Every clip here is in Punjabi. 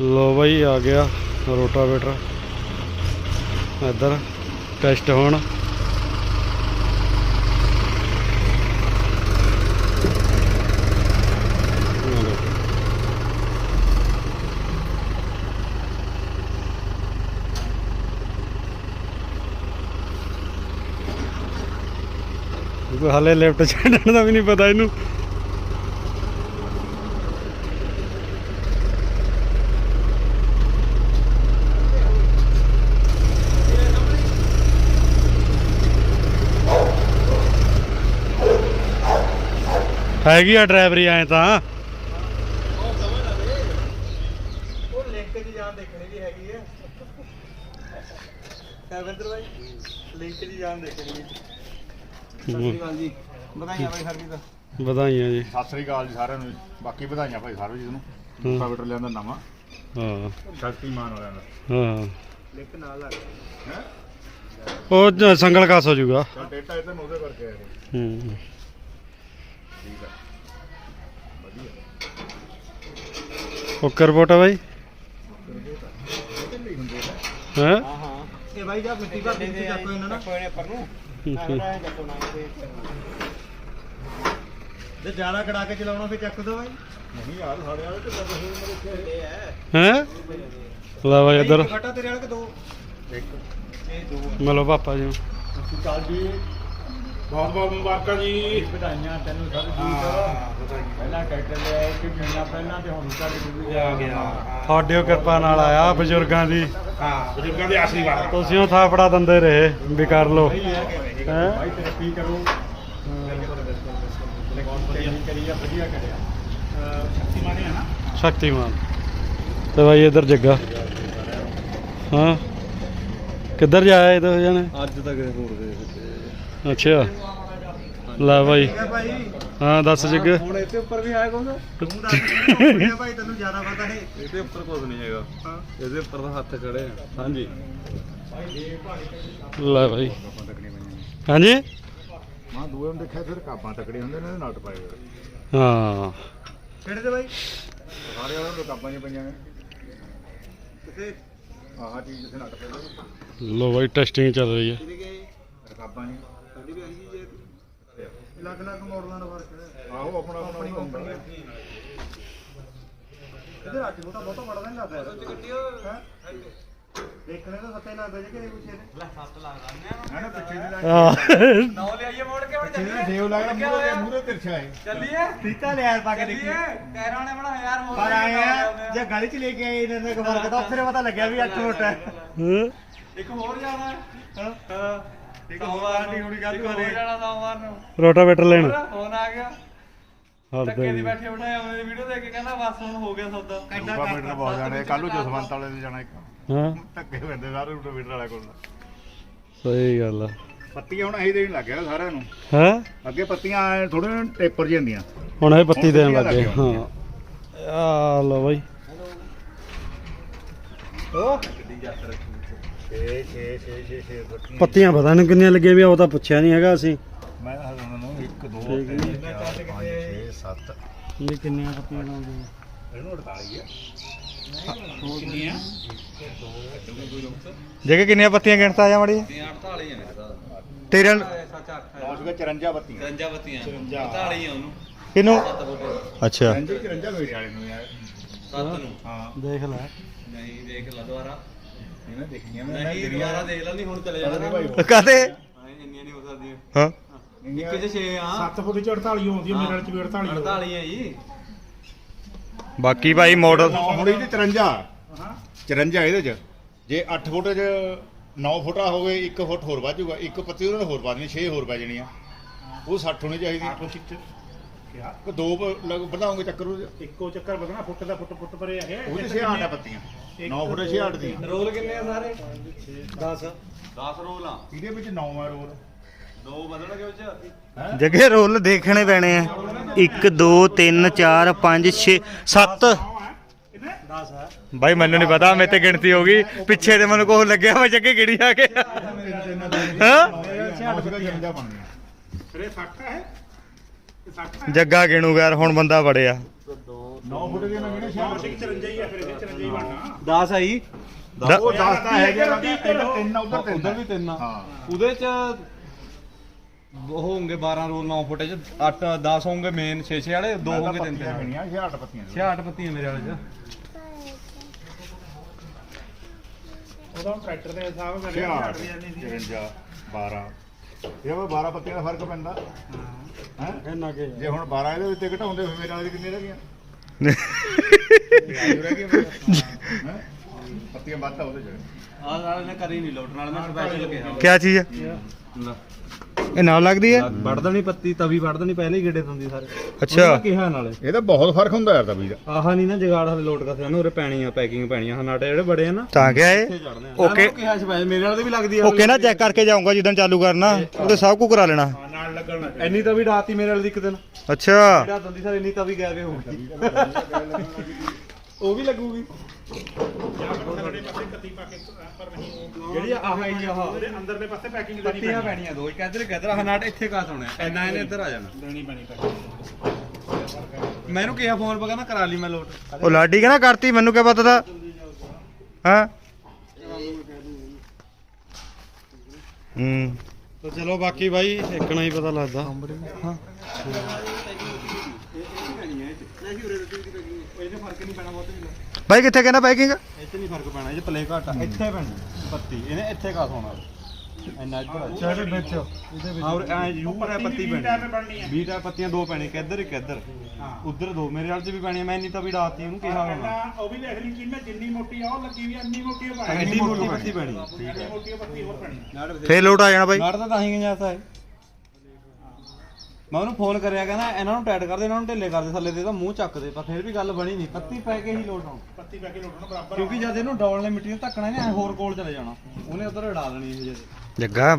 ਲੋ ਬਾਈ, ਆ ਗਿਆ ਰੋਟਾਵੇਟਰ। ਇੱਧਰ ਟੈਸਟ ਹੋਣ। ਕੋਈ ਹਾਲੇ ਲੈਫਟ ਛੱਡਣ ਦਾ ਵੀ ਨਹੀਂ ਪਤਾ ਇਹਨੂੰ। ਹੈਗੀ ਆ ਡਰਾਈਵਰੀ ਐ ਤਾਂ। ਉਹ ਲਿੰਕ ਦੀ ਜਾਨ ਦੇਖਣੀ ਵੀ ਹੈਗੀ ਹੈ ਕਵਿੰਦਰ ਭਾਈ ਲਿੰਕ ਦੀ ਜਾਨ ਦੇਖਣੀ ਹੈ ਸਤਿ ਸ਼੍ਰੀ ਅਕਾਲ ਜੀ। ਵਧਾਈਆਂ ਦਾ ਜੀ। ਸਤਿ ਸ੍ਰੀ ਅਕਾਲ ਜੀ ਸਾਰਿਆਂ ਨੂੰ। ਬਾਕੀ ਵਧਾਈਆਂ ਭਾਈ ਸਰਵਿਸ ਨੂੰ। ਹੂੰ। ਰੋਟਾਵੇਟਰ ਲਿਆਂਦਾ ਨਵਾਂ। ਹਾਂ। ਸ਼ਕਤੀਮਾਨ ਵਾਲਿਆਂ ਦਾ। ਹਾਂ। ਲਿੰਕ ਨਾਲ ਲੱਗ ਹੈ? ਉਹ ਜ- ਸੰਗਲ ਕਾਸ ਹੋ ਜਾਊਗਾ ਚਲ ਡੇਟਾ ਇਧਰ ਨੂੰ ਉਹਦੇ ਕਰਕੇ ਆਇਆ ਜੀ। ਹੂੰ। ਠੀਕ ਵਧੀਆ। ਆ ਬਾਈ? ਹੈ? ਹਾਂ ਹਾਂ। ਇਹ ਭਾਈ ਜਾ ਮਿੱਟੀ ਭਰ ਦੇ ਚੱਕੋ ਇਹਨਾਂ ਨਾ। ਕੋਈ ਨੇ ਪਰ ਨੂੰ ਚੱਕੋ ਨਾ ਜੇ ਜ਼ਿਆਦਾ ਕੜਾ ਕੇ ਚਲਾਉਣਾ ਫਿਰ ਚੱਕ ਦੋ ਭਾਈ ਨਹੀਂ ਯਾਰ ਸਾਡੇ ਵਾਲੇ ਤੇ ਲੱਗੇ ਹੋਏ ਮੇਰੇ ਇੱਥੇ ਹੈ। ਹੈ? ਲੈ ਬਾਈ ਇੱਧਰ। ਫਟਾ ਤੇਰੇ ਵਾਲੇ ਕਿ ਦੋ? ਇੱਕ ਇਹ ਦੋ। ਮਿਲੋ ਪਾਪਾ ਜੀ ਨੂੰ। ਅਕਾਲ ਜੀ। ਬਹੁਤ ਬਹੁਤ ਮੁਬਾਰਕਾਂ ਜੀ। ਵਧਾਈਆਂ ਤੈਨੂੰ ਸਭ ਪਹਿਲਾਂ ਟਰੈਕਟਰ ਲਿਆ ਇੱਕ ਮਹੀਨਾ ਪਹਿਲਾਂ ਤੇ ਹੁਣ ਰੁਕਾ ਦੇ ਆ ਗਿਆ। ਤੁਹਾਡੀ ਕਿਰਪਾ ਨਾਲ ਆਇਆ ਬਜ਼ੁਰਗਾਂ ਦੀ। ਹਾਂ ਬਜ਼ੁਰਗਾਂ ਦੇ ਆਸ਼ੀਰਵਾਦ ਤੁਸੀਂ ਉਹ ਥਾਪੜਾ ਦਿੰਦੇ ਰਹੇ ਵੀ ਕਰ ਲੋ ਭਾਈ ਹੈ। ਤੇਰੇ ਕੀ ਕਰੋ? ਕਰੀਆ ਵਧੀਆ ਕਰਿਆ। ਸ਼ਕਤੀਮਾਨ ਹੈ ਨਾ? ਸ਼ਕਤੀਮਾਨ। ਤੇ ਬਾਈ ਇੱਧਰ ਜੱਗਾ। ਹਾਂ। ਕਿੱਧਰ ਜਾਇਆ ਇਹ ਦੋ ਜਣੇ? ਅੱਜ ਤੱਕ ਹੋਰ ਦੇ ਅੱਛਾ। ਲੈ ਭਾਈ ਹਾਂ ਦੱਸ ਜੱਗੇ। ਹੁਣ ਇਹਦੇ ਉੱਪਰ ਵੀ ਆਇਆ ਕੁਝ ਤੂੰ ਦੱਸ ਭਾਈ ਤੈਨੂੰ ਜ਼ਿਆਦਾ ਪਤਾ ਹੈ ਇਹਦੇ ਉੱਪਰ ਕੁਝ ਨਹੀਂ ਹੈਗਾ। ਹਾਂ। ਇਹਦੇ ਉੱਪਰ ਤਾਂ ਹੱਥ ਖੜੇ ਆ। ਹਾਂਜੀ। ਲੈ ਨੇ ਹਾਂਜੀ? ਮਾਂ ਦੂਏ ਨੂੰ ਦੇਖਿਆ ਫਿਰ ਕਾਪਾਂ ਤਕੜੀਆਂ ਹੁੰਦੇ ਨੇ ਨਟ ਪਾਏ ਹੋਏ। ਹਾਂ। ਕਿਹੜੇ ਤੇ ਭਾਈ ਸਾਰੇ ਵਾਲਿਆਂ ਨੂੰ ਕਾਪਾਂ ਨਹੀਂ ਪਈਆਂ ਨੇ। ਕਿਤੇ ਆਹ ਚੀਜ਼ ਜਿੱਥੇ ਨਟ ਪਏ ਲੋ ਬਾਈ ਟੈਸਟਿੰਗ ਚੱਲ ਰਹੀ ਹੈ। ਰਕਾਬਾਂ ਨਹੀਂ ਸਾਡੀ ਵੀ ਆਹੀ ਜੇ ਲੱਗ ਲੱਗ ਮਾਡਲਾਂ ਦਾ ਫ਼ਰਕ ਹੈ। ਆਹੋ ਆਪਣਾ ਆਪਣਾ ਹੀ ਹੁੰਦਾ ਇਹਦੇ ਰਾਤੀ ਬਹੁਤਾ ਬਹੁਤਾ ਬੜਾ ਨਹੀਂ ਲੱਗਦਾ। ਹੈ? ਦੇਖਣੇ ਤਾਂ ਸੱਤੇ ਲੱਗਦਾ ਜੇ ਕਿਹੜੇ ਪੁੱਛੇ ਨੇ ਲੈ ਸੱਤ ਲੱਗਦਾ ਹੈ ਨਾ ਪਿੱਛੇ ਦੀ ਲੱਗ ਹਾਂ ਨੌ ਲਿਆਈਏ ਮੋੜ ਕੇ ਹੁਣ ਪਿੱਛੇ ਦੀ ਸੇਵ ਲੱਗਦਾ ਮੂਰੇ ਮੂਰੇ ਤਿਰਛਾ ਹੈ। ਚੱਲੀਏ। ਪੀਤਾ ਲਿਆ ਪਾ ਕੇ ਦੇਖੀਏ ਕਹਿਰਾਂ ਨੇ ਬਣਾ ਯਾਰ ਮੋੜ ਪਰ ਆਏ ਆ ਜੇ ਗਲੀ ਚ ਲੈ ਕੇ ਆਏ ਇਹਨਾਂ ਨੇ ਇੱਕ ਫ਼ਰਕ ਤਾਂ ਫਿਰ ਪਤਾ ਲੱਗਿਆ ਵੀ 8 ਫੁੱਟ ਹੈ ਹਾਂ। ਇੱਕ ਹੋਰ ਜਾਣਾ। ਹਾਂ। ਹਾਂ। ਇੱਕ ਹੋਰ ਨਹੀਂ ਹੋਣੀ ਗੱਲ ਹੋ ਜਾਣਾ ਸੋਮਵਾਰ ਨੂੰ। ਰੋਟਾਵੇਟਰ ਲੈਣ। ਫੋਨ ਆ ਗਿਆ। ਹਰ ਧੱਕੇ ਦੀ ਦੇ ਬੈਠੇ ਬਿਠਾਏ ਆਪਣੇ ਵੀਡੀਓ ਦੇਖ ਕੇ ਕਹਿੰਦਾ ਬਸ ਹੁਣ ਹੋ ਗਿਆ ਸੌਦਾ। ਰੂਟਾਵੇਟਰ ਬਹੁਤ ਜਾਣੇ ਕੱਲ ਨੂੰ ਜਸਵੰਤ ਵਾਲੇ ਦੇ ਜਾਣਾ ਇੱਕ। ਹਾਂ। ਧੱਕੇ ਪੈਂਦੇ ਸਾਰੇ ਰੂਟਾਵੇਟਰ ਵਾਲੇ ਕੋਲ। ਸਹੀ ਗੱਲ ਆ। ਪੱਤੀਆਂ ਹੁਣ ਅਸੀਂ ਦੇਣ ਲੱਗ ਗਿਆ ਸਾਰਿਆਂ ਨੂੰ। ਹੈ? ਅੱਗੇ ਪੱਤੀਆਂ ਥੋੜੇ ਟੇਪਰ ਜਿਹੀ ਹੁੰਦੀਆਂ। ਹੁਣ ਇਹ ਪੱਤੀ ਦੇਣ ਲੱਗੇ। ਹਾਂ। ਆ ਲੋ ਬਾਈ। ਉਹ 6 6 6 6 6 ਪੱਤੀਆਂ ਪੱਤੀਆਂ ਪਤਾ ਨਹੀਂ ਕਿੰਨੀਆਂ ਲੱਗੀਆਂ ਵੀ ਉਹ ਤਾਂ ਪੁੱਛਿਆ ਨਹੀਂ ਹੈਗਾ ਅਸੀਂ। ਮੈਂ ਉਹਨਾਂ ਨੂੰ 1 2 ਠੀਕ 3 ਹੈ। 4 5 6 7 ਵੀ ਕਿੰਨੀਆਂ ਪੱਤੀਆਂ ਲਾਉਂਦੇ ਇਹਨੂੰ 48 ਆ। ਜਗੇ ਕਿੰਨੀਆਂ ਪੱਤੀਆਂ ਗਿਣਤਾ ਆ ਮੜੀ 48 ਆ। ਮੇਰੇ ਤੇਰੇ ਸੱਚ 8 ਪਹੁੰਚ ਗਿਆ 54 ਪੱਤੀਆਂ। 53 ਬੱਤੀਆਂ 48 ਆ ਉਹਨੂੰ। ਕਿਨੂੰ ਸੱਤ ਬੋਟੇ ਅੱਛਾ। 54 54 ਮੇਰੇ ਵਾਲੇ ਨੂੰ ਯਾਰ। ਸੱਤ ਨੂੰ। ਹਾਂ। ਦੇਖ ਲੈ। ਨਹੀਂ ਦੇਖ ਲਾ ਦੁਬਾਰਾ। ਇਹਨੇ ਦੇਖੀਆਂ ਮੈਂ ਨਹੀਂ ਦੁਬਾਰਾ ਦੇਖ ਲਾ ਨਹੀਂ ਹੁਣ ਚਲੇ ਜਾਣਾ। ਨਹੀਂ ਭਾਈ ਕਾਤੇ ਹਾਂ ਇੰਨੀਆਂ ਨਹੀਂ ਹੋ ਸਕਦੀਆਂ। ਹਾਂ। ਇੱਕ ਚ 6 ਆ। 7 ਫੁੱਟ ਚ 48 ਹੁੰਦੀ ਹਾਂ। ਮੇਰੇ ਵਾਲੇ ਚ ਵੀ 48 48 ਆ ਜੀ। ਬਾਕੀ ਭਾਈ ਮਾਡਲ ਹੁਣ ਇਹਦੇ 54 54 ਇਹਦੇ ਚ। ਜੇ 8 ਫੁੱਟ ਚ 9 ਫੁੱਟਾ ਹੋਵੇ 1 ਫੁੱਟ ਹੋਰ ਵੱਧ ਜਾਊਗਾ। ਇੱਕ ਪੱਤੀ ਉਹਨਾਂ ਨੇ ਹੋਰ ਪਾ ਦੇਣੀ 6 ਹੋਰ ਪੈ ਜਾਣੀਆਂ। ਉਹ 60 ਹੋਣੀ ਚਾਹੀਦੀ। 8 ਫੁੱਟ ਕਿਹਾ ਕੋ ਦੋ ਵਧਾਓਗੇ ਚੱਕਰ ਉਹਦੇ। ਇੱਕੋ ਚੱਕਰ ਬਦਨਾ ਫੁੱਟ ਦਾ ਫੁੱਟ ਫੁੱਟ ਪਰੇ ਹੈ ਉਹਦੇ 6 8 ਆ ਪੱਤੀਆਂ 9 ਫੁੱਟ 6 8 ਦੀਆਂ ਰੋਲ ਕਿੰਨੇ ਆ ਸਾਰੇ 10 10 ਰੋਲ ਆ ਇਹਦੇ ਵਿੱਚ 9 ਆ ਰੋਲ ਦੋ ਬਦਲਣਗੇ ਉਹ ਚ ਜਗੇ ਰੋਲ ਦੇਖਣੇ ਪੈਣੇ ਆ 1 2 3 4 5 6 7 ਭਾਈ ਮੈਨੂੰ ਨਹੀਂ ਪਤਾ ਮੇਰੇ ਤੇ ਗਿਣਤੀ ਹੋ ਗਈ ਪਿੱਛੇ ਤੇ ਮੈਨੂੰ ਕੋਹ ਲੱਗਿਆ ਮੈਂ ਜੱਗੇ ਗਿਣੀ ਆ ਕੇ ਹਾਂ ਸੀਗਾ ਜੰਜਾ ਬਣ ਗਿਆ ਫਿਰ ਇਹ 60 ਹੈ ਇਹ 60 ਹੈ ਜੱਗਾ ਗਿਣੂ ਯਾਰ ਹੁਣ ਬੰਦਾ ਬੜਿਆ 9 ਫੁੱਟ ਦੀਆਂ ਲੱਗਣੀਆਂ 66 54 ਹੀ ਆ ਫਿਰ ਇਹ 54 ਹੀ ਬਣਨਾ 10 ਆਈ। ਦ- ਉਹ 10 ਤਾਂ ਹੈ ਜਿਹੜਾ ਤਿੰਨ ਤਿੰਨ ਉਧਰ ਤਿੰਨ ਉਧਰ ਵੀ ਤਿੰਨ ਆ। ਹਾਂ। ਉਹਦੇ ਚ ਉਹ ਹੋਣਗੇ 12 ਰੋਲ 9 ਫੁੱਟ ਚ। 8 10 ਹੋਣਗੇ ਮੇਨ 6 6 ਵਾਲੇ ਦੋ ਹੋਣਗੇ ਤਿੰਨ ਤਿੰਨ ਪੱਤੀਆਂ 66 ਪੱਤੀਆਂ 66 ਪੱਤੀਆਂ ਮੇਰੇ ਵਾਲੇ ਚ। ਉਹਦਾ ਟਰੈਕਟਰ ਦੇ ਹਿਸਾਬ ਨਾਲ 66 ਜਾਂਦੀ ਸੀ 53 12 ਇਹ ਵਾ 12 ਪੱਤੀਆਂ ਦਾ ਫ਼ਰਕ ਪੈਂਦਾ ਹੈ? ਇੰਨਾ ਕੇ ਜੇ ਹੁਣ 12 ਇਹਦੇ ਉੱਤੇ ਘਟਾਉਂਦੇ ਫਿਰ ਮੇਰੇ ਵਾਲੇ ਕਿੰਨੇ ਰਹਿ ਗਈਆਂ? ਪੱਤੀਆਂ ਵੱਧ ਆ ਉਹਦੇ ਚ। ਆਹ ਨਾਲ ਨੇ ਕਰੀ ਨਹੀਂ ਲੋਟ ਨਾਲ ਮੈਂ ਸਪੈਸ਼ਲ ਕਿਹਾ। ਕਿਆ ਚੀਜ਼ ਹੈ ਇਹ ਨਾਲ ਲੱਗਦੀ ਹੈ? ਵੱਢ ਦੇਣੀ ਪੱਤੀ ਤਵੀ ਵੱਢ ਦੇਣੀ ਪਹਿਲੇ ਹੀ ਗੇੜੇ ਦਿੰਦੀ ਸਾਰੇ। ਅੱਛਾ। ਕਿਹਾ ਨਾਲੇ? ਇਹਦਾ ਬਹੁਤ ਫ਼ਰਕ ਹੁੰਦਾ ਯਾਰ ਤਬੀ ਦਾ। ਆਹ ਨਹੀਂ ਨਾ ਜਗਾੜ ਹਲੇ ਲੋਡ ਕਰਦੇ ਨੇ ਉਰੇ ਪੈਣੀ ਆ ਪੈਕਿੰਗ ਪੈਣੀ ਆ ਹਨਾਟੇ ਜਿਹੜੇ ਬੜੇ ਆ ਨਾ। ਤਾਂ ਕਿਆ ਇਹ? ਚੜਨੇ ਓਕੇ ਕਿਹਾ ਸਪੈਸ਼ਲ ਮੇਰੇ ਵਾਲੇ ਦੀ ਵੀ ਲੱਗਦੀ ਆ। ਓਕੇ ਨਾ ਚੈੱਕ ਕਰਕੇ ਜਾਊਂਗਾ ਜਿੱਦਣ ਚਾਲੂ ਕਰਨਾ। ਉਹਦੇ ਸਭ ਕੁਝ ਕਰਾ ਲੈਣਾ। ਨਾਲ ਲੱਗਣ ਲੱਗ ਇੰਨੀ ਤਵੀ ਡਾਤੀ ਮੇਰੇ ਵਾਲੇ ਦੀ ਇੱਕ ਦਿਨ। ਅੱਛਾ। ਜਿਹੜਾ ਦੰਦੀ ਸਰ ਇੰਨੀ ਤਵੀ ਗਾਇਬ ਹੋਊਗੀ ਉਹ ਵੀ ਲੱਗੂਗੀ। ਥੋੜੇ ਪਾਸੇ ਕੱਤੀ ਪਾ ਕੇ ਪਰ ਨਹੀਂ ਉਹ ਜਿਹੜੀ ਆਹ ਆਈ ਆਹ। ਅੰਦਰਲੇ ਪਾਸੇ ਪੈਕਿੰਗ ਦੇਣੀ ਪੱਤੀਆਂ ਪੈਣੀਆਂ ਦੋ ਇੱਕ ਇੱਧਰ ਇੱਕ ਇੱਧਰ। ਹਨਾਟ ਇੱਥੇ ਕਾਸ ਹੋਣਾ ਐਨਾ ਇਹਨੇ ਇੱਧਰ ਆ ਜਾਣਾ। ਦੇਣੀ ਪੈਣੀ ਪੈਕਿੰਗ ਮੈਨੂੰ ਕਿਹਾ ਫੋਨ ਪਾ ਨਾ ਕਰਾ ਲਈ ਮੈਂ ਲੋਟ। ਉਹ ਲਾਡੀ ਕਹਿੰਦਾ ਕਰਤੀ ਮੈਨੂੰ ਕਿਆ ਪਤਾ ਤਾ? ਹਾਂ? ਹੂੰ। ਤਾਂ ਚਲੋ ਬਾਕੀ ਬਾਈ ਇੱਕਣਾ ਹੀ ਪਤਾ ਲੱਗਦਾ। ਇਹਦੇ ਫ਼ਰਕ ਨਹੀਂ ਪੈਣਾ ਬਹੁਤ। ਵੀ ਬਾਈ ਕਿੱਥੇ ਕਹਿੰਦਾ ਪੈਕਿੰਗ? ਇੱਥੇ ਨਹੀਂ ਫ਼ਰਕ ਪੈਣਾ ਇਹ ਪਲੇ ਘਾਟਾ ਇੱਥੇ ਪੈਣੀ ਪੱਤੀ। ਇਹਨੇ ਇੱਥੇ ਕਾਸ ਹੋਣਾ ਇੰਨਾ ਇੱਧਰ ਚਾਹੇ ਵਿੱਚ। ਹਾਂ ਐ ਯੂਰ ਹੈ ਪੱਤੀ ਪੈਣੀ। ਟਾਈਮ ਬਣਨੀ ਹੈ 20 ਟਾ ਪੱਤੀਆਂ ਦੋ ਪੈਣੀ ਇੱਕ ਇੱਧਰ ਉਧਰ ਦੋ ਮੇਰੇ ਵਾਲ ਚ ਵੀ ਪੈਣੀ ਮੈਂ ਇੰਨੀ ਤਾਂ ਵੀ ਡਾਤੀ ਉਹਨੂੰ ਕਿਹਾ ਹੋਣਾ। ਪਹਿਲਾਂ ਉਹ ਵੀ ਦੇਖ ਲਈ ਕਿ ਮੈਂ ਜਿੰਨੀ ਮੋਟੀ ਆ ਉਹ ਲੱਗੀ ਵੀ ਇੰਨੀ ਮੋਟੀ ਉਹ ਪਾਣੀ। ਐਡੀ ਮੋਟੀ ਪੱਤੀ ਪੈਣੀ। ਇੰਨੀ ਮੋਟੀ ਉਹ ਪੱਤੀ ਹੋਰ ਪੈਣੀ। ਫੇਰ ਲੋਟ ਆ ਜਾਣਾ ਬਾਈ। ਨਾੜ ਤਾਂ ਤਾਂ ਹੀ ਗੰਜਾਤਾ ਹੈ। ਮੈਂ ਉਹਨੂੰ ਫੋਨ ਕਰਿਆ ਕਹਿੰਦਾ ਇਹਨਾਂ ਨੂੰ ਟਾਈਟ ਕਰ ਦੇ ਇਹਨਾਂ ਨੂੰ ਢਿੱਲੇ ਕਰ ਦੇ ਥੱਲੇ ਦੇ ਤਾਂ ਮੂੰਹ ਚੱਕ ਦੇ ਪਰ ਫਿਰ ਵੀ ਗੱਲ ਬਣੀ ਨਹੀਂ। ਪੱਤੀ ਪੈ ਕੇ ਹੀ ਲੋਟ ਆਉਂ ਪੱਤੀ ਪਾ ਕੇ ਲੋਟਣਾ ਬਰਾਬਰ ਕਿਉਂਕਿ ਜਦ ਇਹਨੂੰ ਡੌਲ ਨੇ ਮਿੱਟੀ ਨੂੰ ਧੱਕਣਾ ਐਂ ਹੋਰ ਕੋਲ ਚਲੇ ਜਾਣਾ। ਉਹਨੇ ਉਧਰ ਉਡਾ ਦੇਣੀ ਇਹ ਜਦ। ਜੱਗਾ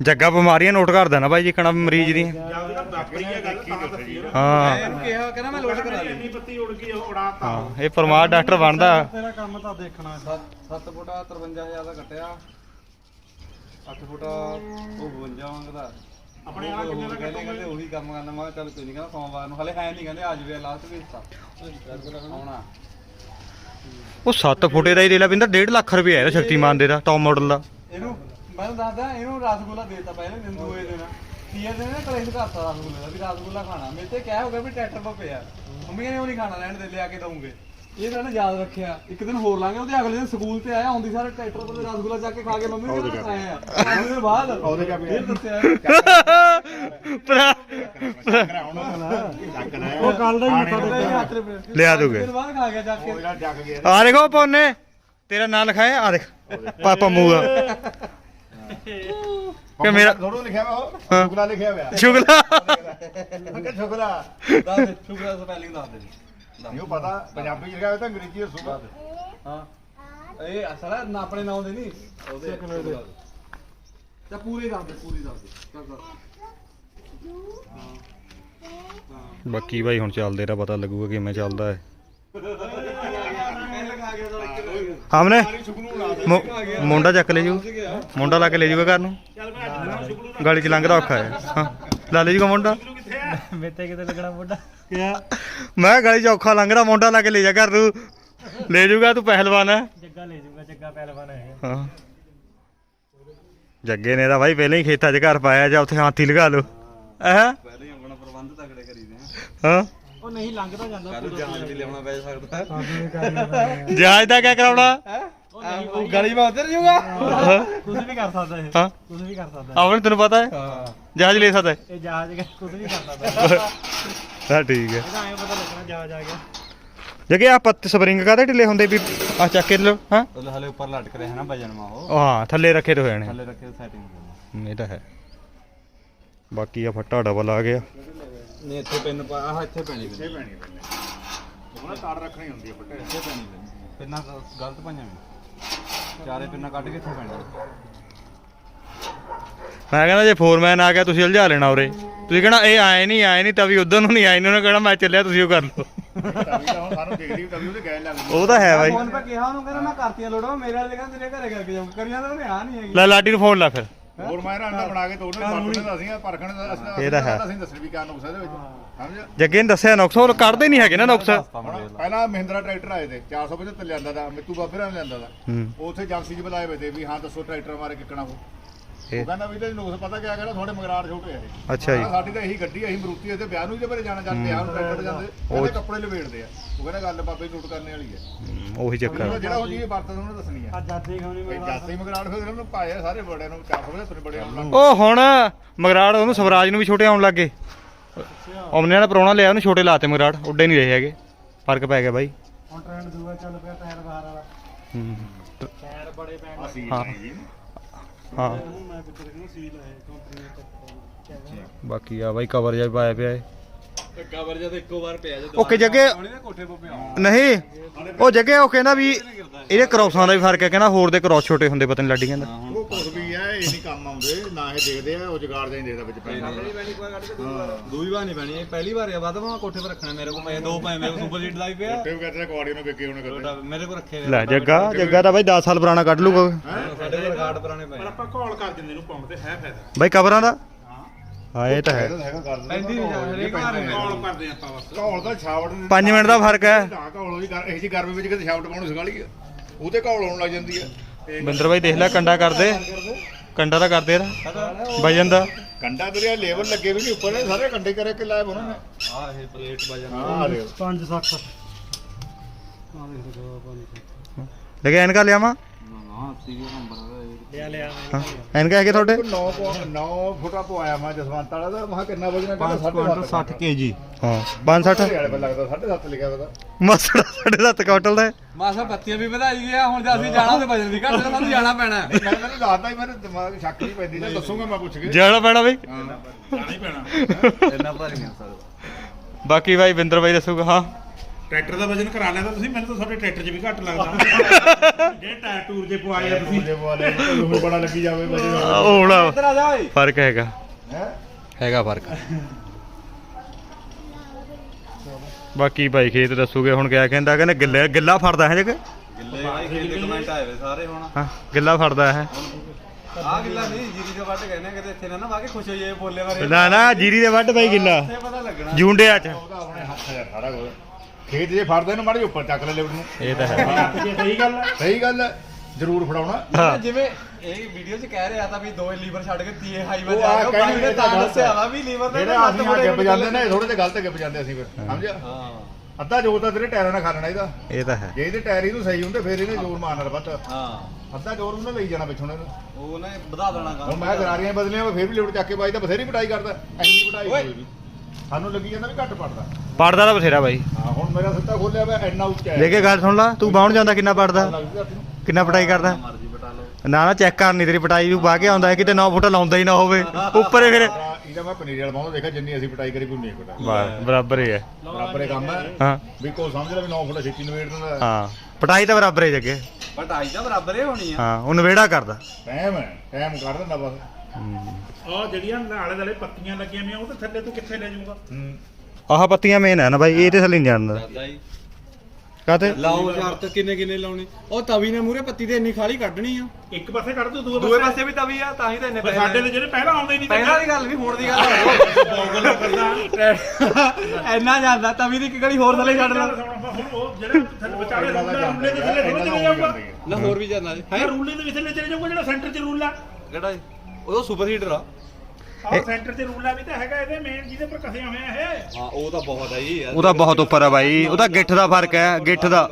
ਜੱਗਾ ਬਿਮਾਰੀਆਂ ਨੋਟ ਕਰ ਦੇਣਾ ਬਾਈ ਜਿੱਕਣਾ ਮਰੀਜ਼ ਦੀ। ਇਹਨੂੰ ਕਿਹਾ ਕਹਿੰਦਾ ਮੈਂ ਲੋਟ ਕਰਾ ਲਈ ਪੱਤੀ ਉੜ ਗਈ ਹਾਂ ਇਹ ਪਰਮਾਰ ਡਾਕਟਰ ਬਣਦਾ। ਤੇਰਾ ਕੰਮ ਤਾਂ ਦੇਖਣਾ 7 ਫੁੱਟਾ 53000 ਦਾ ਕੱਟਿਆ 8 ਫੁੱਟਾ ਉਹ 52 ਮੰਗਦਾ। ਆਪਣੇ ਆਹ ਕਿੰਨੇ ਦਾ ਕਹਿੰਦੇ ਕਹਿੰਦੇ ਉਹੀ ਕੰਮ ਕਰਨਾ। ਮੈਂ ਕਿਹਾ ਚੱਲ ਕੋਈ ਨਹੀਂ ਕਹਿੰਦਾ ਸੋਮਵਾਰ ਨੂੰ। ਹਲੇ ਹੈ ਨਹੀਂ ਕਹਿੰਦੇ ਅੱਜ ਵੀ ਲਾਸਟ ਵੀ ਹਿੱਸਾ ਆਉਣਾ। ਉਹ 7 ਫੁੱਟੇ ਦਾ ਹੀ ਦੇ ਲਾ ਬਿੰਦਰ 1.5 ਲੱਖ ਰੁਪਏ ਆਇਆ ਸ਼ਕਤੀਮਾਨ ਦੇ ਦਾ ਟੌਪ ਮਾਡਲ ਦਾ। ਇਹਨੂੰ ਮੈਂ ਦੱਸਦਾ ਇਹਨੂੰ ਰਸਗੁੱਲਾ ਦੇਤਾ ਪਹਿਲੇ ਦਿਨ ਦੂਏ ਦਿਨ ਤੀਏ ਦਿਨ ਨੇ ਕਲੇਸ਼ ਕਰਤਾ ਰਸਗੁੱਲੇ ਦਾ ਵੀ ਰਸਗੁੱਲਾ ਖਾਣਾ। ਮੇਰੇ ਤੇ ਕਹਿ ਹੋ ਗਿਆ ਵੀ ਟਰੈਕਟਰ ਪਾ ਪਿਆ। ਮੰਮੀ ਕਹਿੰਦੇ ਉਹ ਨਹੀਂ ਖਾਣਾ ਰਹਿਣ ਦੇ ਲਿਆ ਕੇ ਦਊਂਗੇ। ਇਹ ਤਾਂ ਇਹਨੇ ਯਾਦ ਰੱਖਿਆ। ਇੱਕ ਦਿਨ ਹੋਰ ਲਾਂਗੇ ਉਹਦੇ ਅਗਲੇ ਦਿਨ ਸਕੂਲ ਤੇ ਆਇਆ ਆਉਂਦੀ ਸਾਰੇ ਟਰੈਕਟਰ ਪਰ ਰਸਗੁੱਲਾ ਚੱਕ ਕੇ ਖਾ ਕੇ ਮੰਮੀ ਨੇ ਕਿਹਾ ਆਇਆ। ਪੰਜ ਦਿਨ ਬਾਅਦ ਉਹਦੇ ਜਾ ਫਿਰ ਦੱਸਿਆ। ਭਰਾ ਉਹ ਕੱਲ ਦਾ ਹੀ ਮੱਥਾ ਟੇਕਿਆ। ਨੇ ਲਿਆ ਦੂਗੇ। ਦਿਨ ਬਾਅਦ ਖਾ ਗਿਆ ਚੱਕ ਕੇ। ਉਹਦਾ ਜੱਗ ਗਿਆ। ਆ ਦੇਖੋ ਪੋਨੇ ਤੇਰਾ ਨਾਂ ਲਿਖਾਇਆ ਆ ਦੇਖ ਪਾਪਾ ਮੂਗਾ ਕਿ ਮੇਰਾ ਥੋੜੋ ਲਿਖਿਆ ਵਾ ਉਹ। ਹਾਂ। ਸ਼ੁਕਲਾ ਲਿਖਿਆ ਹੋਇਆ। ਸ਼ੁਗਲਾ ਦੱਸ ਦੇ ਸ਼ੁਕਰ ਸਪੈਲਿੰਗ ਦੱਸ ਦੇ। ਨਹੀਂ ਪਤਾ ਪੰਜਾਬੀ ਚ ਲਿਖਿਆ ਹੋਇਆ ਤਾਂ ਅੰਗਰੇਜ਼ੀ ਦੱਸੂਗਾ ਹਾਂ। ਇਹ ਅਸਲ ਨਾ ਆਪਣੇ ਨਾਮ ਦੇ ਨਹੀਂ। ਉਹਦੇ ਤਾਂ ਪੂਰੀ ਦੱਸ ਦੇ ਪੂਰੀ ਦੱਸ ਦੇ ਚੱਲ ਦੱਸ ਬਾਕੀ ਭਾਈ ਹੁਣ ਚੱਲਦੇ ਰਾ ਪਤਾ ਲੱਗੂਗਾ ਕਿਵੇਂ ਚੱਲਦਾ ਹੈ। ਆਮਨੇ ਮੁੰਡਾ ਚੱਕ ਲੈ ਜੂ। ਮੁੰਡਾ ਲਾ ਕੇ ਲੈ ਜੂਗਾ ਘਰ ਨੂੰ। ਗਾਲੀ ਚ ਲੰਘਦਾ ਔਖਾ ਹੈ। ਹਾਂ। ਲਾ ਲੈ ਜੂਗਾ ਮੁੰਡਾ। ਮੇਤੇ ਕਿਤੇ ਲੱਗਣਾ ਮੋਢਾ। ਕਿਆ? ਮੈਂ ਗਾਲੀ ਚ ਔਖਾ ਲੰਘਦਾ ਮੁੰਡਾ ਲਾ ਕੇ ਲੈ ਜਾ ਘਰ ਨੂੰ। ਲੈ ਜੂਗਾ ਤੂੰ ਪਹਿਲਵਾਨ। ਹੈ ਜੱਗਾ ਲੈ ਜੂਗਾ ਜੱਗਾ ਪਹਿਲਵਾਨ ਹੈਗਾ ਹਾਂ। ਜੱਗੇ ਨੇ ਤਾਂ ਭਾਈ ਪਹਿਲਾਂ ਹੀ ਖੇਤਾਂ 'ਚ ਘਰ ਪਾਇਆ ਜਾਂ ਉੱਥੇ ਹਾਥੀ ਲਗਾ ਲਓ। ਹੈ? ਪਹਿਲੇ ਹੀ ਆਪਣਾ ਪ੍ਰਬੰਧ ਤਕੜੇ ਕਰੀਦੇ ਹਾਂ। ਉਹ ਨਹੀਂ ਲੰਘਦਾ ਜਾਂਦਾ ਆ ਕੱਲ ਜਾਨ ਵੀ ਲਿਆਉਣਾ ਪੈ ਸਕਦਾ। ਜਹਾਜ਼ ਦਾ ਕੀ ਕਰਾਉਣਾ? ਉਹ ਗਲੀ ਮੈਂ ਉਧਰ ਜਾਊਗਾ ਤੁਸੀਂ ਵੀ ਕਰ ਸਕਦਾ ਇਹ। ਹਾਂ। ਤੁਸੀਂ ਵੀ ਕਰ ਸਕਦਾ। ਆਵਣ ਤੈਨੂੰ ਪਤਾ ਹੈ? ਹਾਂ। ਜਹਾਜ਼ ਲੈ ਸਕਦਾ ਹੈ। ਇਹ ਜਹਾਜ਼ ਕੁਝ ਵੀ ਕਰ ਸਕਦਾ। ਹਾਂ ਠੀਕ ਹੈ। ਇਹਦਾ ਐਂ ਪਤਾ ਲੱਗਣਾ ਜਹਾਜ਼ ਆ ਗਿਆ। ਜਗੇ ਆ ਪੱਤ ਸਪਰਿੰਗ ਕਾਦੇ ਢਿੱਲੇ ਹੁੰਦੇ ਵੀ? ਆ ਚੱਕ ਕੇ ਲੋ ਹਾਂ। ਉਹ ਹਲੇ ਉੱਪਰ ਲਟਕ ਰਿਹਾ ਹੈ ਨਾ ਵਜਨ ਮਾ ਉਹ। ਉਹ ਹਾਂ ਥੱਲੇ ਰੱਖੇ ਹੋਏ ਨੇ। ਥੱਲੇ ਰੱਖੇ ਸੈਟਿੰਗ ਇਹ ਤਾਂ ਹੈ। ਬਾਕੀ ਆ ਫੱਟਾ ਡਬਲ ਆ ਗਿਆ। ਨਹੀਂ ਇੱਥੇ ਪਿੰਨ ਪਾ ਆਹ ਇੱਥੇ ਪੈਣੀ ਪੈਣੀ ਪੈਣੀ ਉਹਨਾਂ ਤਾਰ ਰੱਖਣੀ ਹੁੰਦੀ ਹੈ ਫੱਟੇ। ਇੱਥੇ ਪੈਣੀ ਪੈਣੀ ਪਿੰਨਾਂ ਗਲਤ ਪਾਈਆਂ ਵੀ ਚਾਰੇ ਪਿੰਨਾਂ ਕੱਢ ਕੇ ਇੱਥੇ ਪੈਣੀ ਮੈਂ ਕਹਿੰਦਾ ਜੇ ਫੋਰਮੈਨ ਆ ਗਿਆ ਤੁਸੀਂ ਉਲਝਾ ਲੈਣਾ ਉਰੇ। ਤੁਸੀਂ ਕਹਿਣਾ ਇਹ ਆਏ ਨਹੀਂ ਆਏ ਨਹੀਂ ਤਵੀ ਉਧਰ ਨੂੰ ਨਹੀਂ ਆਏ ਇਹਨਾਂ ਨੇ ਕਹਿਣਾ ਮੈਂ ਚੱਲਿਆ ਤੁਸੀਂ ਉਹ ਕਰ ਲਓ। ਤਵੀ ਤਾਂ ਹੁਣ ਸਾਨੂੰ ਦਿਖਦੀ ਤਵੀ ਉਹਦੇ ਗੈਲ ਲੱਗਦੀ ਉਹ ਤਾਂ ਹੈ ਬਾਈ। ਫੋਨ ਪੇ ਕਿਹਾ ਉਹਨੂੰ ਕਹਿੰਦਾ ਮੈਂ ਕਰਤੀਆਂ ਲੋੜਾਂ ਮੇਰੇ ਵਾਲੇ ਕਹਿੰਦਾ ਤੇਰੇ ਘਰੇ ਕਰਕੇ ਜਾਊਂ। ਕਰੀ ਜਾਂਦਾ ਉਹਨੇ ਆ ਨਹੀਂ ਹੈਗੀ। ਲੈ ਲਾਡੀ ਨੂੰ ਫੋਨ ਲਾ ਫਿਰ। ਹੋਰ ਮੈਂ ਨਾ ਅੰਡਾ ਬਣਾ ਕੇ ਤੋੜਨੇ ਵਰਤਣੇ ਦਾ ਅਸੀਂ ਪਰਖਣੇ ਦਾ ਅਸੀਂ ਹੈ। ਦੱਸਣ ਵੀ ਕਿਆ ਨੁਕਸ ਇਹਦੇ ਵਿੱਚ। ਜੱਗੇ ਨੇ ਦੱਸਿਆ ਨੁਕਸ ਉਹ ਕੱਢਦੇ ਨਹੀਂ ਹੈਗੇ ਨਾ ਨੁਕਸ। ਪਹਿਲਾਂ ਮਹਿੰਦਰਾ ਟਰੈਕਟਰ ਆਏ ਤੇ 475 ਲਿਆਂਦਾ ਦਾ ਮਿੱਤੂ ਬਾਬੇ ਨਾਲ ਲਿਆਂਦਾ ਦਾ ਉਥੇ ਏਜੰਸੀ 'ਚ ਬੁਲਾਏ ਤੇ ਵੀ ਹਾਂ ਦੱਸੋ ਟਰੈਕਟਰ ਮਾਰੇ ਕਿੱਕਣਾ ਉਹ ਕਹਿੰਦਾ ਵੀ ਇਹਦੇ ਨੁਕਸ ਪਤਾ ਕਿਆ ਕਹਿੰਦਾ ਥੋੜੇ ਮਗਰਾੜ ਛੋਟੇ ਆ ਇਹ। ਅੱਛਾ ਜੀ। ਸਾਡੀ ਤਾਂ ਇਹੀ ਗੱਡੀ ਅਸੀਂ ਮਰੂਤੀ ਇਹਦੇ ਵਿਆਹ ਨੂੰ ਇਹਦੇ ਬਾਰੇ ਜਾਣਾ ਜਾਂਦੇ ਵਿਆਹ ਨੂੰ ਟਰੈਕਟਰ ਤੇ ਜਾਂਦੇ ਉਹਦੇ ਕੱਪੜੇ ਲਵੇੜਦੇ ਆ। ਉਹ ਕਹਿੰਦਾ ਗੱਲ ਬਾਬੇ ਨੋਟ ਕਰਨੇ ਵਾਲੀ ਹੈ ਉਹੀ ਚੱਕਰ ਜਿਹੜਾ ਉਹ ਜੀ ਵਰਤਨ ਉਹਨੇ ਦੱਸਣੀ ਆ। ਜਾਤੀ ਖਾਣੀ ਇਹ ਜਾਤੀ ਮਗਰਾੜ ਫਿਰ ਉਹਨੂੰ ਪਾਏ ਆ ਸਾਰੇ ਬੜਿਆਂ ਨੂੰ 475 ਬੜਿਆਂ ਨੂੰ। ਉਹ ਹੁਣ ਮਗਰਾੜ ਉਹਨੂੰ ਸਵਰਾਜ ਨੂੰ ਵੀ ਛੋਟੇ ਆਉਣ ਲੱਗੇ ਉਹਨੇ ਨੇ ਪਰੋਣਾ ਲਿਆ ਉਹਨੂੰ ਛੋਟੇ ਲਾਤੇ ਮਗਰਾੜ ਉੱਡੇ ਨਹੀਂ ਰਹੇ ਹੈਗੇ। ਫ਼ਰਕ ਪੈ ਗਿਆ ਬਾਈ। ਹੁਣ ਟ੍ਰੈਂਡ ਦੂਆ ਚੱਲ ਪਿਆ ਟਾਇਰ ਬਾਹਰ ਵਾਲਾ। ਹੂੰ। ਟਾਇਰ ਬੜੇ ਪੈਣ ਅਸੀਂ ਹਾਂ। ਹਾਂ। ਮੈਂ ਕਿੱਥੇ ਰੱਖਣਾ ਸੀਲ ਹੈ ਕੰਪਨੀ ਬਾਕੀ ਆ ਬਾਈ ਕਵਰ ਜਿਹਾ ਪਾਇਆ ਪਿਆ ਤੇ ਕਵਰ ਜਦ ਇੱਕੋ ਵਾਰ ਪਿਆ ਜਦ ਓਕੇ ਜੱਗੇ। ਨਹੀਂ ਉਹ ਜੱਗੇ ਉਹ ਕਹਿੰਦਾ ਵੀ ਇਹਦੇ ਕਰੋਸਾਂ ਦਾ ਵੀ ਫ਼ਰਕ ਹੈ ਕਹਿੰਦਾ ਹੋਰ ਦੇ ਕਰੋਸ ਛੋਟੇ ਹੁੰਦੇ ਪਤਾ ਨਹੀਂ ਲੱਡੀ ਕਹਿੰਦਾ ਇਹ ਨਹੀਂ ਕੰਮ ਆਉਂਦੇ ਨਾ ਇਹ ਦੇਖਦੇ ਆ ਉਹ ਜਗਾੜ ਦੇ ਨਹੀਂ ਦੇਖਦਾ ਵਿੱਚ ਪੈਣਾ। ਦੂਈ ਵਾਰ ਨਹੀਂ ਪੈਣੀ ਇਹ ਪਹਿਲੀ ਵਾਰ ਆ ਮੈਂ ਕੋਠੇ ਪੇ ਰੱਖਣਾ ਮੇਰੇ ਕੋਲ ਪਏ ਦੋ ਪਏ ਮੇਰੇ ਕੋਲ ਸੁਪਰ ਲੀਡ ਲਾਈ ਪਿਆ। ਤੇ ਕਹਿੰਦੇ ਕੁਆੜੀ ਨੂੰ ਵਿਕੇ ਉਹਨੇ ਕਰਦੇ ਮੇਰੇ ਕੋਲ ਰੱਖੇ ਲੈ ਜੱਗਾ ਜੱਗਾ ਤਾਂ ਬਾਈ 10 ਸਾਲ ਪੁਰਾਣਾ ਕੱਢ ਲੂਗਾ ਸਾਡੇ ਕੋਲ ਰਿਕਾਰਡ ਪੁਰਾਣੇ ਪਏ ਪਰ ਆਪਾਂ ਘੋਲ ਕਰ ਦਿੰਦੇ ਨੂੰ ਪਾਉਣ ਤੇ ਹੈ ਫਾਇਦਾ। ਬਾਈ ਕਵਰਾਂ ਦਾ? ਹਾਂ। ਇਹ ਤਾਂ ਹੈ। ਪੈਂਦੀ ਨਹੀਂ ਜਾ ਵਾਰ ਘੋਲ ਕਰਦੇ ਆਪਾਂ ਬਸ। ਘੌਲ ਦਾ ਛਾਵਟ 5 ਮਿੰਟ ਦਾ ਫ਼ਰਕ ਹੈ। ਨਾ ਘੌਲ ਉਹਦੀ ਕਰ ਇਹ ਜੀ ਗਰਮੀ ਵਿੱਚ ਕਿਤੇ ਛਾਵਟ ਪਾਉਣੀ ਸਿਖਾ ਲਈ ਆ ਉਹ ਤੇ ਘੌਲ ਆਉਣ ਲੱਗ ਜਾਂਦੀ ਆ ਤੇ ਬਿੰਦਰ ਬਾਈ ਦੇਖ ਲੈ ਕੰਡਾ ਕਰਦੇ। ਕੰਡਾ ਤਾਂ ਕਰਦੇ ਇਹਦਾ ਵਜਨ ਦਾ ਕੰਡਾ ਤੇ ਲੇਬਰ ਲੱਗੇ ਵੀ ਨਹੀਂ ਉੱਪਰ ਇਹ ਸਾਰੇ ਕੰਡੇ ਕਰੇ ਕਿ ਲਾਏ ਉਹਨਾਂ ਨੇ ਆ ਇਹ ਪਲੇਟ ਵਜਨ ਆ ਦੇਖੋ। 5 60 ਆ ਦੇਖ ਲਗੇ ਐਨਕਾ ਲਿਆਵਾਂ ਨਾ ਸੀਗੇ ਨੰਬਰ ਲਿਆ ਲਿਆ ਹਾਂ। ਐਨਕਾ ਹੈਗੇ ਤੁਹਾਡੇ? 9 9 ਫੁੱਟਾ ਪਵਾਇਆ ਮੈਂ ਜਸਵੰਤ ਵਾਲਾ ਦਾ ਮਹਾ ਕਿੰਨਾ ਵਜਣਾ ਕਹਿੰਦਾ 60 kg ਹਾਂ 560 ਵਾਲੇ ਪਰ ਲੱਗਦਾ 7.5 ਲਿਖਿਆ ਪਤਾ ਮਸੜਾ ਸਾਡੇ ਸੱਤ ਕੁਆਟਲ ਦਾ। ਮਾਸਾ ਬੱਤੀਆਂ ਵੀ ਵਧਾਈ ਗਿਆ ਹੁਣ ਜੇ ਅਸੀਂ ਜਾਣਾ ਤੇ ਵਜਨ ਵੀ ਘੱਟ ਸਾਨੂੰ ਜਾਣਾ ਪੈਣਾ ਮੈਂ ਮੈਨੂੰ ਦੱਸਦਾ ਹੀ ਮੇਰੇ ਦਿਮਾਗ ਸ਼ੱਕ ਨਹੀਂ ਪੈਂਦੀ ਨਾ ਦੱਸੂਗਾ ਮੈਂ ਪੁੱਛ ਕੇ। ਜਾਣਾ ਪੈਣਾ ਬਈ। ਜਾਣਾ ਹੀ ਪੈਣਾ। ਇੰਨਾ ਭਾਰੀ ਨਹੀਂ ਸਕਦਾ। ਬਾਕੀ ਬਾਈ ਬਿੰਦਰ ਬਾਈ ਦੱਸੂਗਾ ਹਾਂ। ਟਰੈਕਟਰ ਦਾ ਵਜਨ ਕਰਾ ਲੈਂਦਾ ਤੁਸੀਂ ਮੈਨੂੰ ਤਾਂ ਤੁਹਾਡੇ ਟਰੈਕਟਰ 'ਚ ਵੀ ਘੱਟ ਲੱਗਦਾ। ਜੇ ਟਾਇਰ ਟੂਰ ਜੇ ਪਵਾਏ ਆ ਤੁਸੀਂ। ਮੁੰਡੇ ਵਾਲੇ ਨੂੰ ਬੜਾ ਲੱਗੀ ਜਾਵੇ ਵਜੇ ਹੋਣਾ ਇੱਧਰ ਆ ਜਾ ਓਏ। ਫ਼ਰਕ ਹੈਗਾ। ਹੈ? ਹੈਗਾ ਫ਼ਰਕ। ਬਾਕੀ ਭਾਈ ਖੇਤ ਦੱਸੂਗੇ ਹੁਣ ਕਿਆ ਕਹਿੰਦਾ ਕਹਿੰਦਾ ਗਿੱਲੇ ਗਿੱਲਾ ਫੜਦਾ ਹੈ ਜਗ ਗਿੱਲੇ ਭਾਈ ਗਿੱਲੇ ਕਮੈਂਟ ਆਏ ਵੇ ਸਾਰੇ ਹੁਣ। ਹਾਂ ਗਿੱਲਾ ਫੜਦਾ ਹੈ। ਆ ਗਿੱਲਾ ਨਹੀਂ ਜੀਰੀ ਦੇ ਵੱਟ ਕਹਿੰਦੇ ਕਿਤੇ ਇੱਥੇ ਨਾ ਨਾ ਵਾ ਕੇ ਖੁਸ਼ ਹੋਈਏ ਬੋਲੇ ਬਾਰੇ। ਨਾ ਨਾ ਜੀਰੀ ਦੇ ਵੱਢ ਬਾਈ ਗਿੱਲਾ। ਇੱਥੇ ਪਤਾ ਲੱਗਣਾ। ਜੂੰਡਿਆਂ ਚ। ਆਪਣੇ ਹੱਥ ਹੈ ਸਾਰਾ ਕੁਝ ਖੇਤ ਜੇ ਫੜਦੇ ਨੂੰ ਮਾੜੀ ਉੱਪਰ ਚੱਕ ਲੈ ਲੈਵਡ ਨੂੰ। ਇਹ ਤਾਂ ਹੈ। ਜੇ ਸਹੀ ਗੱਲ ਹੈ। ਸਹੀ ਗੱਲ ਹੈ। ਜ਼ਰੂਰ ਫੜਾਉਣਾ। ਜਿਵੇਂ ਇਹ ਵੀਡੀਓ 'ਚ ਕਹਿ ਰਿਹਾ ਤਾਂ ਵੀ ਦੋ ਲੀਵਰ ਛੱਡ ਕੇ ਤੀਏ ਹਾਈਵੇ ਤੇ ਆ ਗਿਆ ਕਹਿਣੀ ਭਾਈ ਨੇ ਇਹ ਤਾਂ ਤਾਂ ਦੱਸਿਆ। ਵਾ ਵੀ ਲੀਵਰ ਜਿਹੜੇ ਅਸੀਂ ਆ ਗਿੱਪ ਜਾਂਦੇ ਨੇ ਥੋੜੇ ਜਿਹਾ ਗਲਤ ਗਿੱਪ ਜਾਂਦੇ ਅਸੀਂ ਫਿਰ ਸਮਝਿਆ? ਹਾਂ। ਅੱਧਾ ਜੋਰ ਤਾਂ ਤੇਰੇ ਟਾਇਰਾਂ ਨਾਲ ਖਾ ਲੈਣਾ ਇਹਦਾ। ਇਹ ਤਾਂ ਹੈ। ਜੇ ਇਹਦੇ ਟਾਇਰ ਹੀ ਨੂੰ ਸਹੀ ਹੁੰਦੇ ਫਿਰ ਇਹਨੇ ਜ਼ੋਰ ਮਾਰਨਾ ਵੱਧ। ਹਾਂ। ਅੱਧਾ ਜ਼ੋਰ ਉਹਨੇ ਲਈ ਜਾਣਾ ਪਿੱਛੋਂ ਇਹਨੂੰ। ਉਹਨੇ ਵਧਾ ਦੇਣਾ ਹੁਣ ਕੰਮ ਮੈਂ ਗਰਾਰੀਆਂ ਬਦਲੀਆਂ ਫਿਰ ਵੀ ਲਿਫਟ ਚੱਕ ਕੇ ਬਾਈ ਤਾਂ ਬਥੇਰੀ ਪਟਾਈ ਕਰਦਾ ਐਨੀ ਪਟਾਈ ਓਏ। ਸਾਨੂੰ ਲੱਗੀ ਜਾਂਦਾ ਵੀ ਘੱਟ ਪੜਦਾ। ਪੜਦਾ ਤਾਂ ਬਥੇਰਾ ਬਾਈ। ਹਾਂ ਹੁਣ ਮੇਰਾ ਸਿੱਧਾ ਖੋਲਿਆ ਵਾ ਇੰਨਾ ਉੱਚਾ ਹੈ। ਲੈ ਕੇ ਗੱਲ ਸੁਣ ਲਾ ਤੂੰ ਬਾਉਣ ਜਾਂਦਾ ਕਿੰਨਾ ਪੜਦਾ? ਲੱਗਦੀ ਕਿੰਨਾ ਪਟਾਈ ਕਰਦਾ? ਮਰਜ਼ੀ ਬਟਾ ਲਓ। ਨਾ ਨਾ ਚੈੱਕ ਕਰਨੀ ਤੇਰੀ ਪਟਾਈ ਵੀ ਪਾ ਕੇ ਆਉਂਦਾ ਹੈ ਕਿਤੇ 9 ਫੁੱਟ ਲਾਉਂਦਾ ਹੀ ਨਾ ਹੋਵੇ। ਉੱਪਰੇ ਫਿਰ ਇਹਦਾ ਮੈਂ ਪਨੀਰ ਵਾਲਾ ਪਾਉਂਦਾ ਦੇਖਿਆ ਜਿੰਨੀ ਅਸੀਂ ਪਟਾਈ ਕਰੀ ਕੋਈ ਨਹੀਂ ਪਟਾਈ। ਬਸ ਬਰਾਬਰ ਹੀ ਹੈ। ਬਰਾਬਰ ਇਹ ਕੰਮ ਹੈ। ਹਾਂ। ਵੀ ਕੋਈ ਸਮਝ ਲੈ ਵੀ 9 ਫੁੱਟ ਛੇਤੀ ਨਵੇੜ ਦਿੰਦਾ। ਹਾਂ ਪਟਾਈ ਤਾਂ ਬਰਾਬਰ ਹੀ ਜੱਗੇ। ਬਟਾਈ ਤਾਂ ਬਰਾਬਰ ਹੀ ਹੋਣੀ ਆ। ਹਾਂ ਉਹ ਨਵੇੜਾ ਕਰਦਾ। ਟਾਈਮ ਹੈ ਟਾਈਮ ਕੱਢ ਦਿੰਦਾ ਬਸ। ਉਹ ਜਿਹੜੀਆਂ ਨਾਲੇ ਨਾਲੇ ਪੱਤੀਆਂ ਲੱਗੀਆਂ ਹੋਈਆਂ ਉਹ ਤੇ ਥੱਲੇ ਤੂੰ ਕਿੱਥੇ ਲੈ ਜਾਊਗਾ? ਹੂੰ। ਆਹ ਪੱਤੀਆਂ ਮੇਨ ਹੈ ਨਾ ਬਾਈ ਇਹ ਤੇ ਥੱਲੇ ਨਹੀਂ ਜਾਣਦਾ। ਦਾਈ ਕਾਤੇ ਲਾਓ ਸ਼ਰਤ ਕਿੰਨੇ ਕਿੰਨੇ ਲਾਉਣੇ? ਉਹ ਤਵੀ ਨੇ ਮੂਰੇ ਪੱਤੀ ਤੇ ਇੰਨੀ ਖਾਲੀ ਕੱਢਣੀ ਆ। ਇੱਕ ਪਾਸੇ ਕੱਢ ਦੂ ਦੂਏ ਦੂਏ ਪਾਸੇ। ਪਾਸੇ ਵੀ ਤਵੀ ਆ ਤਾਂ ਹੀ ਤਾਂ ਇੰਨੇ ਪਰ ਸਾਡੇ ਤੇ ਜਿਹੜੇ ਪਹਿਲਾਂ ਆਉਂਦੇ ਨਹੀਂ ਪਹਿਲਾਂ ਦੀ ਗੱਲ ਨਹੀਂ ਹੁਣ ਦੀ ਗੱਲ ਕਰਦਾ। ਇੰਨਾ ਜਾਂਦਾ ਤਵੀ ਦੀ ਇੱਕ ਗਲੀ ਹੋਰ ਥੱਲੇ ਛੱਡ ਲਾ। ਹੁਣ ਉਹ ਜਿਹੜੇ ਥੱਲੇ ਵਿਚਾਲੇ ਰੂਲ ਆ, ਰੂਲੇ ਦੇ ਥੱਲੇ ਥੋੜਾ ਚਲੇ ਜਾਊਗਾ। ਨਾ ਹੋਰ ਵੀ ਜਾਂਦਾ ਹੈ? ਰੂਲੇ ਦੇ ਵੀ ਥੱਲੇ ਚਲੇ ਜਾਊਗਾ ਜਿਹੜਾ ਸੈਂਟਰ 'ਚ ਰੂਲ ਆ। ਕਿਹੜਾ ਉਹ ਸੁਪਰ ਹੀਟਰ ਆ। ਆਹ ਸੈਂਟਰ 'ਚ ਰੂਲ ਆ ਵੀ ਤਾਂ ਹੈਗਾ ਇਹਦੇ ਮੇਨ ਜਿਹਦੇ ਪਰ ਕਸਿਆ ਹੋਇਆ ਇਹ। ਹਾਂ ਉਹ ਤਾਂ ਬਹੁਤ ਆ ਜੀ। ਯਾਰ ਉਹਦਾ ਬਹੁਤ ਉੱਪਰ ਆ ਬਾਈ। ਉਹਦਾ ਗਿੱਠ ਦਾ ਫ਼ਰਕ ਹੈ ਗਿੱਠ ਦਾ।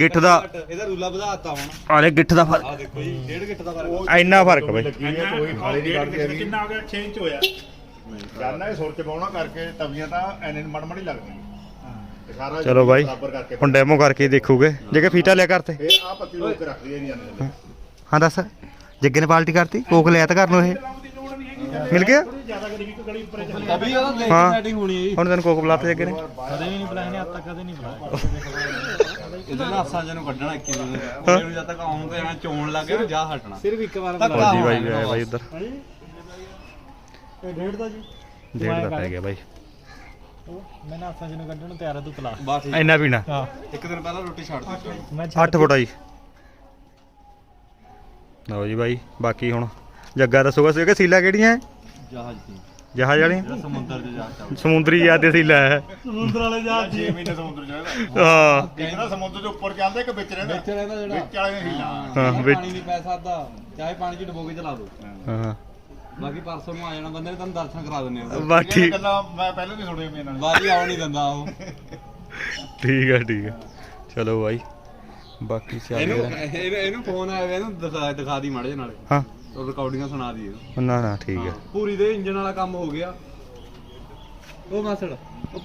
ਗਿੱਠ ਦਾ ਇਹਦਾ ਰੂਲਾ ਵਧਾਤਾ ਹੁਣ। ਆਲੇ ਗਿੱਠ ਦਾ ਫ਼ਰਕ। ਆ ਦੇਖੋ ਜੀ ਡੇਢ ਗਿੱਟ ਦਾ ਫ਼ਰਕ ਇੰਨਾ ਫ਼ਰਕ ਬਾਈ। ਕੋਈ ਖਾਲੀ ਨਹੀਂ ਕਰਦੀ ਹੈਗੀ ਕਿੰਨਾ ਹੋ ਗਿਆ? 6 ਇੰਚ ਹੋਇਆ। ਜਾਨਾ ਇਹ ਸੁਰ ਚ ਪਾਉਣਾ ਕਰਕੇ ਤਵੀਆਂ ਤਾਂ ਐਨੇ ਮੜਮੜੀ ਲੱਗਦੀਆਂ। ਤੇ ਸਾਰਾ ਚਲੋ ਬਾਈ ਹੁਣ ਡੈਮੋ ਕਰਕੇ ਦੇਖੂਗੇ। ਜੇ ਕਿ ਫੀਟਾ ਲਿਆ ਕਰਤੇ ਫਿਰ ਆ ਪੱਤੀ ਰੋਕ ਕੇ ਰੱਖਦੀ ਹੈ ਨਹੀਂ ਆਨੇ ਹਾਂ ਦੱਸ। ਜੱਗੇ ਨੇ ਪਾਲਟੀ ਕਰਤੀ ਕੋਕ ਲਿਆ ਤਾਂ ਘਰ ਨੂੰ ਇਹ। ਮਿਲ ਗਿਆ? ਅਭੀ ਉਹਦਾ ਲੈ ਹਾਂ। ਸੈਟਿੰਗ ਹੋਣੀ ਹੈ ਜੀ ਹੁਣ ਤੈਨੂੰ ਕੋਕ ਬੁਲਾਤੇ ਜੱਗੇ ਨੇ। ਕਦੇ ਵੀ ਨਹੀਂ ਬੁਲਾਇਆ ਨੇ ਅੱਜ ਤੱਕ ਕਦੇ ਨਹੀਂ ਬੁਲਾਇਆ ਇਹਦੇ ਨਾਲ ਅਸਾਂ ਜਨੂੰ ਕੱਢਣਾ ਇੱਕ ਨੂੰ ਉਹਨੂੰ ਜਦ ਤੱਕ ਆਉਂ ਤੇ ਐਂ ਚੋਣ ਲੱਗੇ ਨਾ ਜਾ ਹਟਣਾ। ਸਿਰਫ ਇੱਕ ਵਾਰ ਫੌਜੀ ਬਾਈ ਵੀ ਆਇਆ ਬਾਈ ਉਧਰ। ਇਹ ਡੇਢ ਦਾ ਜੀ। ਡੇਢ ਦਾ ਪੈ ਗਿਆ ਬਾਈ। ਮੈਂ ਨਾ ਅਸਾਂ ਜਨੂੰ ਕੱਢਣ ਨੂੰ ਤਿਆਰ ਆ ਤੂੰ ਪਲਾ ਬਸ। ਠੀਕ ਇੰਨਾ ਪੀਣਾ ਹਾਂ। ਇੱਕ ਦਿਨ ਪਹਿਲਾਂ ਰੋਟੀ ਛੱਡ ਦਿੱਤੀ। ਮੈਂ 8 ਫੁੱਟ ਆ ਜੀ। ਲਓ ਜੀ ਬਾਈ ਬਾਕੀ ਹੁਣ ਜੱਗਾ ਦੱਸੂਗਾ ਸੀ ਕਿ ਸੀਲਾ ਕਿਹੜੀਆਂ? ਹੈ? ਜਹਾਜ਼ ਜਹਾਜ਼ ਵਾਲੀਆਂ ਸਮੁੰਦਰ 'ਚ ਜਾ ਸਮੁੰਦਰੀ ਯਾਦ ਦੇ ਸੀਲਾ ਹੈ। ਸਮੁੰਦਰ ਵਾਲੇ ਜਹਾਜ਼ 6 ਮਹੀਨੇ ਸਮੁੰਦਰ ਚ ਹਾਂ। ਇੱਕ ਨਾ ਸਮੁੰਦਰ ਦੇ ਉੱਪਰ ਚੱਲਦਾ ਇੱਕ ਵਿੱਚ ਰਹਿੰਦਾ? ਵਿੱਚ ਰਹਿੰਦਾ ਜਿਹੜਾ। ਵਿੱਚ ਵਾਲੇ ਨੇ ਹੀਲਾ ਹਾਂ, ਹਾਂ ਵਿੱਚ- ਪਾਣੀ ਨਹੀਂ ਪੈ ਸਕਦਾ। ਚਾਹੇ ਪਾਣੀ 'ਚ ਡੁਬੋ ਕੇ ਚਲਾ ਦੋ। ਹਾਂ ਬਾਕੀ ਪਰਸੋਂ ਨੂੰ ਆ ਜਾਣਾ ਬੰਦੇ ਨੇ ਤੁਹਾਨੂੰ ਦਰਸ਼ਨ ਕਰਾ ਦਿੰਨੇ ਆ। ਬਸ ਇਹ ਠੀਕ ਗੱਲਾਂ ਮੈਂ ਪਹਿਲਾਂ ਨਹੀਂ ਸੁਣੀਆਂ ਮੇਰੇ ਨਾਲ। ਵਾਰੀ ਆਉਣ ਨਹੀਂ ਦਿੰਦਾ ਉਹ। ਠੀਕ ਹੈ ਠੀਕ ਹੈ। ਚਲੋ ਬਾਈ। ਬਾਕੀ ਚੱਲ ਇਹਨੂੰ ਰਿਹਾ। ਇਹਨੂੰ ਇਹਨੂੰ ਫੋਨ ਆਇਆ ਹੋਇਆ, ਇਹਨੂੰ ਦਿਖਾ ਦਿਖਾ ਦੀ ਮਾੜੇ ਨਾਲੇ। ਹਾਂ। ਉਹ ਰਿਕਾਰਡਿੰਗਾਂ ਸੁਣਾ ਦੀ ਇਹਨੂੰ ਨਾ ਨਾ ਠੀਕ ਹੈ। ਪੂਰੀ ਦੇ ਇੰਜਨ ਵਾਲਾ ਕੰਮ ਹੋ ਗਿਆ। ਉਹ ਮਾਸੜ ਉਹ